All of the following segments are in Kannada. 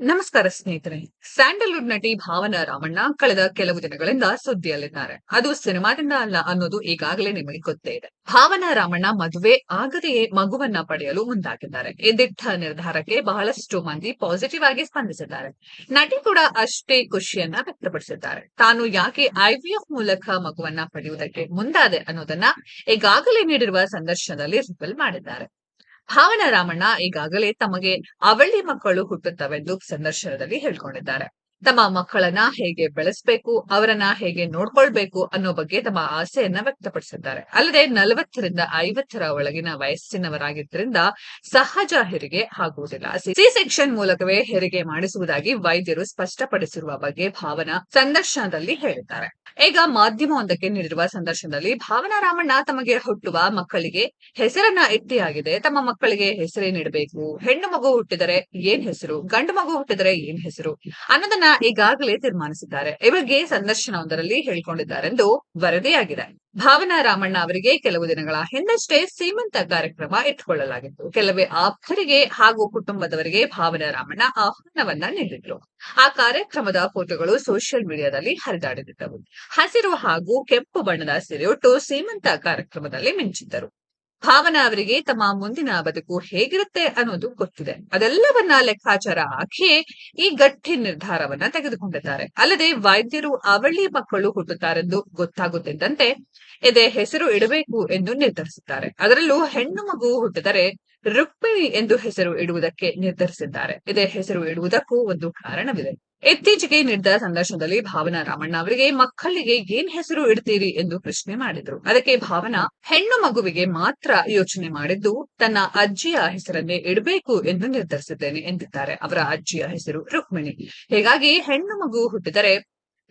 ನಮಸ್ಕಾರ ಸ್ನೇಹಿತರೆ. ಸ್ಯಾಂಡಲ್ವುಡ್ ನಟಿ ಭಾವನಾ ರಾಮಣ್ಣ ಕಳೆದ ಕೆಲವು ದಿನಗಳಿಂದ ಸುದ್ದಿಯಲ್ಲಿದ್ದಾರೆ. ಅದು ಸಿನಿಮಾದಿಂದ ಅಲ್ಲ ಅನ್ನೋದು ಈಗಾಗಲೇ ನಿಮಗೆ ಗೊತ್ತೇ ಇದೆ. ಭಾವನಾ ರಾಮಣ್ಣ ಮದುವೆ ಆಗದೆಯೇ ಮಗುವನ್ನ ಪಡೆಯಲು ಮುಂದಾಗಿದ್ದಾರೆ. ಈ ದಿಟ್ಟ ನಿರ್ಧಾರಕ್ಕೆ ಬಹಳಷ್ಟು ಮಂದಿ ಪಾಸಿಟಿವ್ ಆಗಿ ಸ್ಪಂದಿಸಿದ್ದಾರೆ. ನಟಿ ಕೂಡ ಅಷ್ಟೇ ಖುಷಿಯನ್ನ ವ್ಯಕ್ತಪಡಿಸಿದ್ದಾರೆ. ತಾನು ಯಾಕೆ ಐವಿಎಫ್ ಮೂಲಕ ಮಗುವನ್ನ ಪಡೆಯುವುದಕ್ಕೆ ಮುಂದಾದೆ ಅನ್ನೋದನ್ನ ಈಗಾಗಲೇ ನೀಡಿರುವ ಸಂದರ್ಶನದಲ್ಲಿ ರಿವೀಲ್ ಮಾಡಿದ್ದಾರೆ. ಭಾವನಾ ರಾಮಣ್ಣ ಈಗಾಗಲೇ ತಮಗೆ ಅವಳಿ ಮಕ್ಕಳು ಹುಟ್ಟುತ್ತವೆಂದು ಸಂದರ್ಶನದಲ್ಲಿ ಹೇಳ್ಕೊಂಡಿದ್ದಾರೆ. ತಮ್ಮ ಮಕ್ಕಳನ್ನ ಹೇಗೆ ಬೆಳೆಸಬೇಕು, ಅವರನ್ನ ಹೇಗೆ ನೋಡ್ಕೊಳ್ಬೇಕು ಅನ್ನೋ ಬಗ್ಗೆ ತಮ್ಮ ಆಸೆಯನ್ನ ವ್ಯಕ್ತಪಡಿಸಿದ್ದಾರೆ. ಅಲ್ಲದೆ ನಲವತ್ತರಿಂದ ಐವತ್ತರ ಒಳಗಿನ ವಯಸ್ಸಿನವರಾಗಿದ್ದರಿಂದ ಸಹಜ ಹೆರಿಗೆ ಆಗುವುದಿಲ್ಲ. ಸಿ ಸೆಕ್ಷನ್ ಮೂಲಕವೇ ಹೆರಿಗೆ ಮಾಡಿಸುವುದಾಗಿ ವೈದ್ಯರು ಸ್ಪಷ್ಟಪಡಿಸಿರುವ ಬಗ್ಗೆ ಭಾವನಾ ಸಂದರ್ಶನದಲ್ಲಿ ಹೇಳಿದ್ದಾರೆ. ಈಗ ಮಾಧ್ಯಮವೊಂದಕ್ಕೆ ನೀಡಿರುವ ಸಂದರ್ಶನದಲ್ಲಿ ಭಾವನಾ ರಾಮಣ್ಣ ತಮಗೆ ಹುಟ್ಟುವ ಮಕ್ಕಳಿಗೆ ಹೆಸರನ್ನ ಇಟ್ಟಿಯಾಗಿದೆ ತಮ್ಮ ಮಕ್ಕಳಿಗೆ ಹೆಸರೇ ನೀಡಬೇಕು? ಹೆಣ್ಣು ಮಗು ಹುಟ್ಟಿದರೆ ಏನ್ ಹೆಸರು? ಗಂಡು ಮಗು ಹುಟ್ಟಿದರೆ ಏನ್ ಹೆಸರು? ಅನ್ನೋದನ್ನ ಈಗಾಗಲೇ ತೀರ್ಮಾನಿಸಿದ್ದಾರೆ. ಈ ಬಗ್ಗೆ ಸಂದರ್ಶನವೊಂದರಲ್ಲಿ ಹೇಳಿಕೊಂಡಿದ್ದಾರೆಂದು ವರದಿಯಾಗಿದೆ. ಭಾವನಾ ರಾಮಣ್ಣ ಅವರಿಗೆ ಕೆಲವು ದಿನಗಳ ಹಿಂದಷ್ಟೇ ಸೀಮಂತ ಕಾರ್ಯಕ್ರಮ ಇಟ್ಟುಕೊಳ್ಳಲಾಗಿತ್ತು ಕೆಲವೇ ಆಪ್ತರಿಗೆ ಹಾಗೂ ಕುಟುಂಬದವರಿಗೆ ಭಾವನಾ ರಾಮಣ್ಣ ಆಹ್ವಾನವನ್ನ ನೀಡಿದ್ರು. ಆ ಕಾರ್ಯಕ್ರಮದ ಫೋಟೋಗಳು ಸೋಷಿಯಲ್ ಮೀಡಿಯಾದಲ್ಲಿ ಹರಿದಾಡಿದ್ದವು ಹಸಿರು ಹಾಗೂ ಕೆಂಪು ಬಣ್ಣದ ಸೀರೆಯುಟ್ಟು ಸೀಮಂತ ಕಾರ್ಯಕ್ರಮದಲ್ಲಿ ಮಿಂಚಿದ್ದರು. ಭಾವನಾ ಅವರಿಗೆ ತಮ್ಮ ಮುಂದಿನ ಬದುಕು ಹೇಗಿರುತ್ತೆ ಅನ್ನೋದು ಗೊತ್ತಿದೆ. ಅದೆಲ್ಲವನ್ನ ಲೆಕ್ಕಾಚಾರ ಹಾಕಿ ಈ ಗಟ್ಟಿ ನಿರ್ಧಾರವನ್ನ ತೆಗೆದುಕೊಂಡಿದ್ದಾರೆ. ಅಲ್ಲದೆ ವೈದ್ಯರು ಅವಳಿ ಮಕ್ಕಳು ಹುಟ್ಟುತ್ತಾರೆಂದು ಗೊತ್ತಾಗುತ್ತಿದ್ದಂತೆ ಎದೆ ಹೆಸರು ಇಡಬೇಕು ಎಂದು ನಿರ್ಧರಿಸುತ್ತಾರೆ. ಅದರಲ್ಲೂ ಹೆಣ್ಣು ಮಗು ಹುಟ್ಟಿದರೆ ರುಕ್ಮಿಣಿ ಎಂದು ಹೆಸರು ಇಡುವುದಕ್ಕೆ ನಿರ್ಧರಿಸಿದ್ದಾರೆ. ಇದೇ ಹೆಸರು ಇಡುವುದಕ್ಕೂ ಒಂದು ಕಾರಣವಿದೆ. ಇತ್ತೀಚೆಗೆ ನೀಡಿದ ಸಂದರ್ಶನದಲ್ಲಿ ಭಾವನಾ ರಾಮಣ್ಣ ಅವರಿಗೆ, ಮಕ್ಕಳಿಗೆ ಏನ್ ಹೆಸರು ಇಡ್ತೀರಿ ಎಂದು ಪ್ರಶ್ನೆ ಮಾಡಿದ್ರು. ಅದಕ್ಕೆ ಭಾವನಾ, ಹೆಣ್ಣು ಮಗುವಿಗೆ ಮಾತ್ರ ಯೋಚನೆ ಮಾಡಿದ್ದು ತನ್ನ ಅಜ್ಜಿಯ ಹೆಸರನ್ನೇ ಇಡಬೇಕು ಎಂದು ನಿರ್ಧರಿಸಿದ್ದೇನೆ ಎಂದಿದ್ದಾರೆ. ಅವರ ಅಜ್ಜಿಯ ಹೆಸರು ರುಕ್ಮಿಣಿ. ಹೀಗಾಗಿ ಹೆಣ್ಣು ಮಗು ಹುಟ್ಟಿದರೆ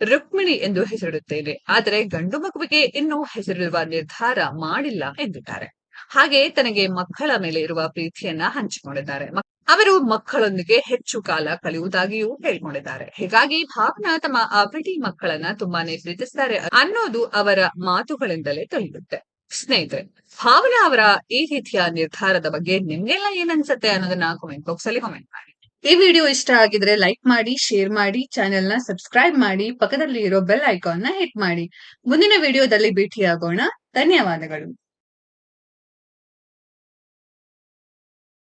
ರುಕ್ಮಿಣಿ ಎಂದು ಹೆಸರಿಡುತ್ತೇನೆ. ಆದರೆ ಗಂಡು ಮಗುವಿಗೆ ಇನ್ನೂ ಹೆಸರಿಡುವ ನಿರ್ಧಾರ ಮಾಡಿಲ್ಲ ಎಂದಿದ್ದಾರೆ. ಹಾಗೆ ತನಗೆ ಮಕ್ಕಳ ಮೇಲೆ ಇರುವ ಪ್ರೀತಿಯನ್ನ ಹಂಚಿಕೊಂಡಿದ್ದಾರೆ. ಅವರು ಮಕ್ಕಳೊಂದಿಗೆ ಹೆಚ್ಚು ಕಾಲ ಕಳೆಯುವುದಾಗಿಯೂ ಹೇಳ್ಕೊಂಡಿದ್ದಾರೆ. ಹೀಗಾಗಿ ಭಾವನಾ ತಮ್ಮ ಅವಳಿ ಮಕ್ಕಳನ್ನ ತುಂಬಾನೇ ಪ್ರೀತಿಸ್ತಾರೆ ಅನ್ನೋದು ಅವರ ಮಾತುಗಳಿಂದಲೇ ತಿಳಿಯುತ್ತೆ. ಸ್ನೇಹಿತರೆ, ಭಾವನಾ ಅವರ ಈ ರೀತಿಯ ನಿರ್ಧಾರದ ಬಗ್ಗೆ ನಿಮ್ಗೆಲ್ಲ ಏನ್ ಅನ್ಸುತ್ತೆ ಅನ್ನೋದನ್ನ ಕಾಮೆಂಟ್ ಬಾಕ್ಸ್ ಅಲ್ಲಿ ಕಾಮೆಂಟ್ ಮಾಡಿ. ಈ ವಿಡಿಯೋ ಇಷ್ಟ ಆಗಿದ್ರೆ ಲೈಕ್ ಮಾಡಿ ಶೇರ್ ಮಾಡಿ ಚಾನೆಲ್ನ ಸಬ್ಸ್ಕ್ರೈಬ್ ಮಾಡಿ ಪಕ್ಕದಲ್ಲಿ ಇರೋ ಬೆಲ್ ಐಕಾನ್ನ ಹಿಟ್ ಮಾಡಿ. ಮುಂದಿನ ವಿಡಿಯೋದಲ್ಲಿ ಭೇಟಿಯಾಗೋಣ. ಧನ್ಯವಾದಗಳು.